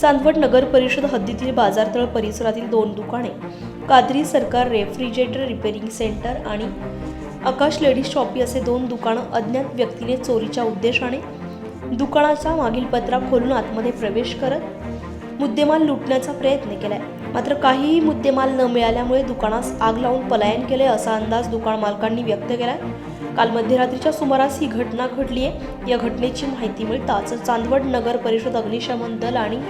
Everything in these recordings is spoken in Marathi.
चांदवड नगर परिषद हद्दीतील बाजारतळ परिसरातील दोन दुकाने कादरी सरकार रेफ्रिजरेटर रिपेरिंग सेंटर आणि आकाश लेडीज शॉपी असे दोन दुकानं अज्ञात व्यक्तीने चोरीच्या उद्देशाने दुकानाचा मागील पत्रा खोलून आतमध्ये प्रवेश करत मुद्देमाल लुटण्याचा प्रयत्न केलाय. मात्र काहीही मुद्देमाल न मिळाल्यामुळे दुकानास आग लावून पलायन केले असा अंदाज दुकान मालकांनी व्यक्त केलाय. काल मध्यरात्रीच्या सुमारास ही घटना घडली आहे. या घटनेची माहिती मिळताच चांदवड नगर परिषद अग्निशमन दल आणि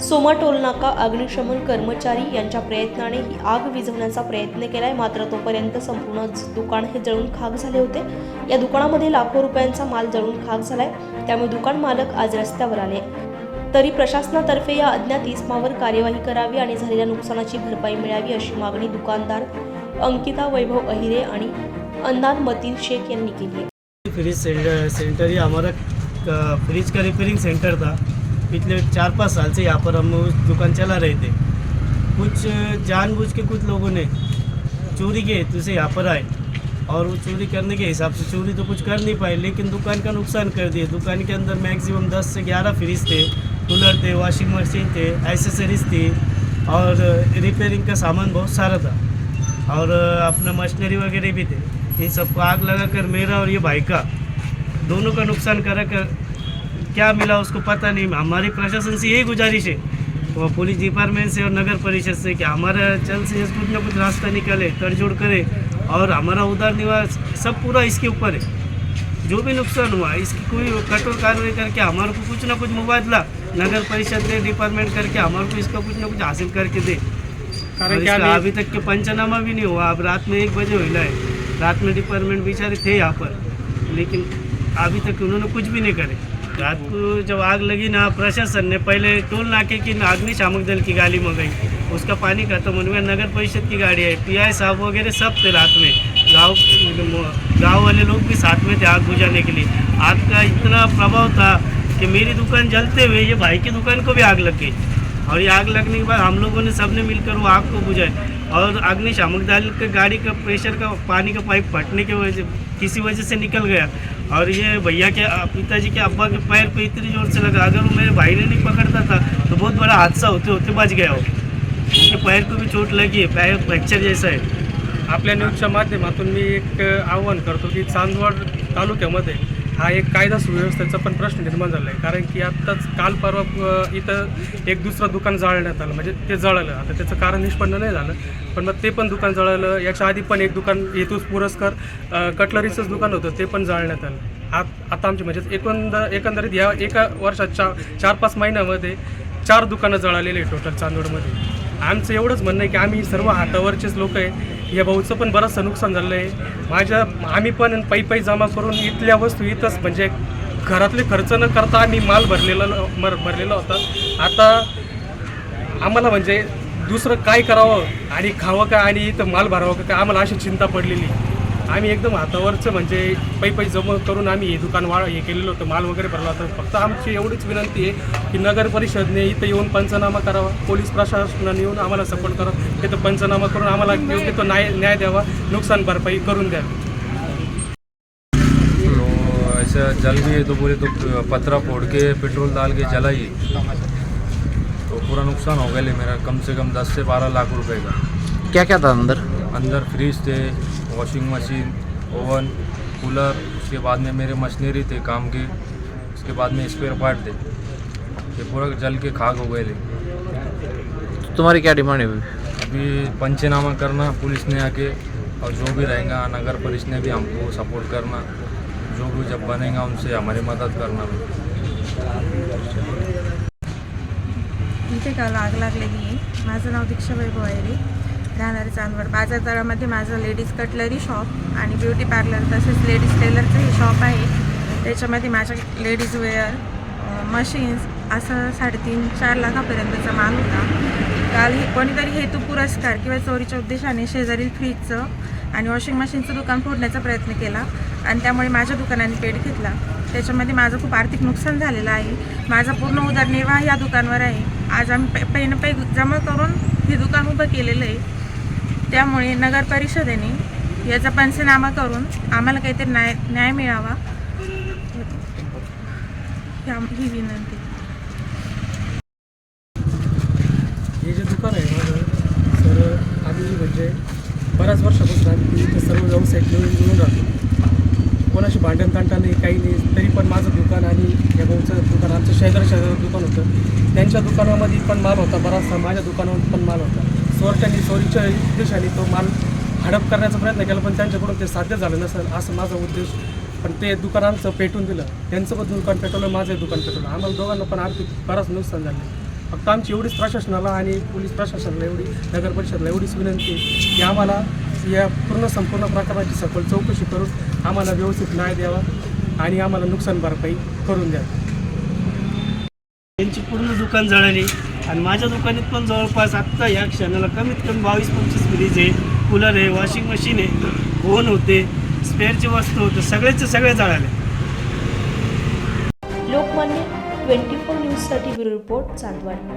सोमा टोलनाका अग्निशमन कर्मचारी यांच्या प्रयत्नाने ही आग विझवण्याचा प्रयत्न केलाय. मात्र तोपर्यंत संपूर्ण दुकान हे जळून खाक झाले होते. या दुकानामध्ये लाखो रुपयांचा माल जळून खाक झालाय. त्यामुळे दुकान मालक आज रस्त्यावर आले. तरी प्रशासनातर्फे या अज्ञात इसमावर कार्यवाही करावी आणि झालेल्या नुकसानाची भरपाई मिळावी अशी मागणी दुकानदार अंकिता वैभव अहिरे आणि अंदाज मतीन शेख यांनी केली आहे. फ्रिज सेंटर सेंटर ये हमारा फ्रिज का रिपेयरिंग सेंटर था. पिछले चार पाँच साल से यहाँ पर हम उस दुकान चला रहे थे। कुछ जानबूझ के कुछ लोगों ने चोरी के हेतु से यहाँ पर आए। और वो चोरी करने के हिसाब से चोरी तो कुछ कर नहीं पाए लेकिन दुकान का नुकसान कर दिए दुकान के अंदर मैक्सिमम 10 से 11 फ्रिज थे। कूलर थे वॉशिंग मशीन थे एसेसरीज थी और रिपेयरिंग का सामान बहुत सारा था। और अपना मशीनरी वगैरह भी थे। इन सबको आग लगाकर मेरा और ये भाई का दोनों का नुकसान करा कर क्या मिला उसको पता नहीं। हमारी प्रशासन से यही गुजारिश है वह पुलिस डिपार्टमेंट से और नगर परिषद से कि हमारा जल्द से जल्द कुछ ना कुछ रास्ता निकाले तड़जोड़ करे और हमारा उधार निवास सब पूरा इसके ऊपर है। जो भी नुकसान हुआ इसकी कोई कठोर कार्रवाई करके हमारे को कुछ ना कुछ मुबादला नगर परिषद ने डिपार्टमेंट करके हमारे को इसका कुछ ना कुछ हासिल करके दे। क्या अभी? तक के पंचनामा भी नहीं हुआ। अब रात में एक बजे हुआ है। रात में डिपार्टमेंट बेचारे थे यहाँ पर। लेकिन अभी तक उन्होंने कुछ भी नहीं करे। रात को जब आग लगी ना प्रशासन ने पहले टोल नाके की अग्निशामक दल की गाड़ी मंगाई। उसका पानी खत्म होने में नगर परिषद की गाड़ी आई। पी आई साहब वगैरह सब थे रात में। गाँव गाँव वाले लोग भी साथ में थे आग बुझाने के लिए। आग का इतना प्रभाव था कि मेरी दुकान जलते हुए ये भाई की दुकान को भी आग लग गई। और ये आग लगने के बाद हम लोगों ने सबने मिलकर वो आग को बुझाए और अग्निशामक दल के गाड़ी का प्रेशर का पानी का पाइप फटने की वजह किसी वजह से निकल गया। और ये भैया के पिताजी के अब्बा के पैर पे इतनी ज़ोर से लगा, अगर वो मेरे भाई ने नहीं पकड़ता था तो बहुत बड़ा हादसा होते होते बच गया वो। उनके पैर को भी चोट लगी है, पैर फ्रैक्चर जैसा है। आपल्या न्यूजच्या माध्यमातून मी एक आव्हान करतो चांदवड तालुक्यामध्ये हा एक कायदा सुव्यवस्थेचा पण प्रश्न निर्माण झाला आहे कारण की आत्ताच काल परवा इथं एक दुसरं दुकान जाळण्यात आलं. म्हणजे ते जळलं. आता त्याचं कारण निष्पन्न नाही झालं. पण मग ते पण दुकान जळलं. याच्या आधी पण एक दुकान हेतूस पुरस्कार. कटलरीचंच दुकान होतं. ते पण जाळण्यात आलं. आत आता आमची म्हणजे एकंदर एकंदरीत या एका वर्षात चार चार पाच महिन्यामध्ये चार दुकानं जळालेली आहे टोटल चांदोडमध्ये. आमचं एवढंच म्हणणं आहे की आम्ही सर्व हातावरचेच लोक आहे. या भाऊचं पण बरंचसं नुकसान झालं आहे माझ्या आम्ही पण पायी पायी जमा करून इथल्या वस्तू इथंच म्हणजे घरातले खर्च न करता आम्ही माल भरलेला मर भरलेला होता. आता आम्हाला म्हणजे दुसरं काय करावं आणि खावं का आणि इथं माल भरावं का काय आम्हाला अशी चिंता पडलेली. आम्ही एकदम हातावरचं म्हणजे पै पै जमा करून आम्ही हे दुकान वा हे केलेलं होतं माल वगैरे भरला होता. फक्त आमची एवढीच विनंती आहे की नगर परिषदने इथं येऊन पंचनामा करावा पोलीस प्रशासनाने येऊन आम्हाला सपोर्ट करावा. तिथं पंचनामा करून आम्हाला योग्य तो न्याय न्याय द्यावा नुकसान भरपाई करून द्यावी. ऐसा जल गई तो बोले तो पतरा फोड़ के पेट्रोल डाल के जलाई तो पूरा नुकसान हो गया ले मेरा कम से कम दस से बारह लाख रुपए का। क्या क्या था अंदर? अंदर फ्रिज थे वॉशिंग मशीन ओवन कूलर उसके बाद में मेरे मशीनरी थे काम के उसके बाद में स्पेयर पार्ट थे। ये पूरा जल के खाक हो गए तो तुम्हारी क्या डिमांड है अभी? अभी पंचनामा करना पुलिस ने आके और जो भी रहेगा नगर परिषद ने भी हमको सपोर्ट करना जो भी जब बनेगा उनसे हमारी मदद करना। इथे काल आग लागलेली आहे माझं नाव दीक्षा वैभव आहे राहणारे चांदवड बाजार तळामध्ये माझं लेडीज कटलरी शॉप आणि ब्युटी पार्लर तसेच लेडीज टेलरचंही शॉप आहे. त्याच्यामध्ये माझ्या लेडीज वेअर मशीन्स असं साडेतीन चार लाखापर्यंतचा माल होता. काल हे कोणीतरी हेतू पुरस्कार किंवा चोरीच्या उद्देशाने शेजारील फ्रीजचं आणि वॉशिंग मशीनचं दुकान फोडण्याचा प्रयत्न केला आणि त्यामुळे माझ्या दुकानाने पेट घेतला. त्याच्यामध्ये माझं खूप आर्थिक नुकसान झालेलं आहे. माझा पूर्ण उदरनिर्वाह या दुकानवर आहे. आज आम्ही पै पैन पे जमा करून हे दुकान उभं केलेलं आहे. त्यामुळे नगर परिषदेने याचा पंचनामा करून आम्हाला काहीतरी न्याय न्याय मिळावा. ही विनंती. हे जे दुकान आहे माझं तर आम्ही म्हणजे बऱ्याच वर्षापासून आम्ही सर्व व्यवसाय मिळून मिळून राहतो. कोणाशी भांडण तांडण नाही काही नाही तरी पण माझं दुकान आणि या भाऊचं दुकान आमचं शेजार शेजार दुकान होतं. त्यांच्या दुकानामध्ये पण माल होता बराचसा. माझ्या दुकानावर पण माल होता. चोरट्यांनी चोरीच्या उद्देशाने तो माल हडप करण्याचा प्रयत्न केला पण त्यांच्याकडून ते साध्य झालं नसेल असं माझा उद्देश. पण ते दुकानांचं पेटून दिलं. त्यांचं पण दुकान पेटवलं माझं दुकान पेटवलं. आम्हाला दोघांना पण आर्थिक बराच नुकसान झालं. फक्त आमची एवढीच प्रशासनाला आणि पोलीस प्रशासनाला एवढी नगर परिषदला एवढीच विनंती की आम्हाला या पूर्ण संपूर्ण प्रकाराची सखोल चौकशी करून आम्हाला व्यवस्थित न्याय द्यावा आणि आम्हाला नुकसान भरपाई करून द्या. त्यांची पूर्ण दुकान जळाली. आणि माझ्या दुकानात पण जवळपास आत्ता या क्षणाला कमीत कमी बावीस पंचवीस फ्रीज आहे कूलर आहे वॉशिंग मशीन आहे फोन होते स्पेअरचे वस्तू होते सगळेचे सगळे जळाले. लोकमान्य ट्वेंटी फोर न्यूजसाठी ब्युरो रिपोर्ट चांदवड.